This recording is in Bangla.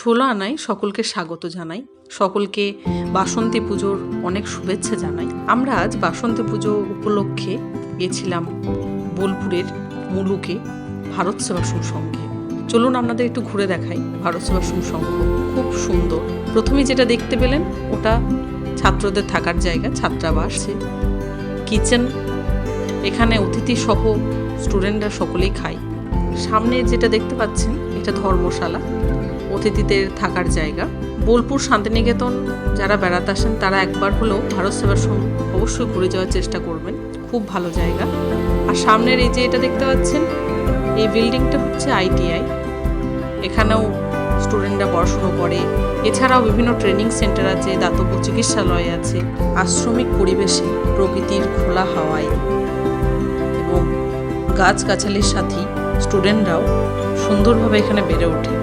ষোলো আনায় সকলকে স্বাগত জানাই, সকলকে বাসন্তী পুজোর অনেক শুভেচ্ছা জানাই। আমরা আজ বাসন্তী পুজো উপলক্ষে গেছিলাম বোলপুরের মুলুকে ভারত সেবাশ্রম সংঘে চলুন আপনাদের একটু ঘুরে দেখাই ভারত সেবাশ্রম সংঘ খুব সুন্দর। প্রথমে যেটা দেখতে পেলেন, ওটা ছাত্রদের থাকার জায়গা, ছাত্রাবাস, কিচেন। এখানে অতিথি সহ স্টুডেন্টরা সকলেই খায়। সামনে যেটা দেখতে পাচ্ছেন, এটা ধর্মশালা। অতিথিদের থাকার জায়গা। বোলপুর শান্তিনিকেতন, যারা বেড়াতে আসেন, তারা একবার হলেও ভারত সেবাশ্রম অবশ্যই ঘুরে যাওয়ার চেষ্টা করবেন। খুব ভালো জায়গা। আর সামনের এই যে এটা দেখতে পাচ্ছেন, এই বিল্ডিংটা হচ্ছে আইটিআই এখানেও স্টুডেন্টরা পড়াশুনো করে। এছাড়াও বিভিন্ন ট্রেনিং সেন্টার আছে, দাতব্য চিকিৎসালয় আছে, আশ্রমিক পরিবেশে, প্রকৃতির খোলা হাওয়ায়। এবং গাছগাছালির সাথেই স্টুডেন্টরাও সুন্দরভাবে এখানে বেড়ে ওঠে।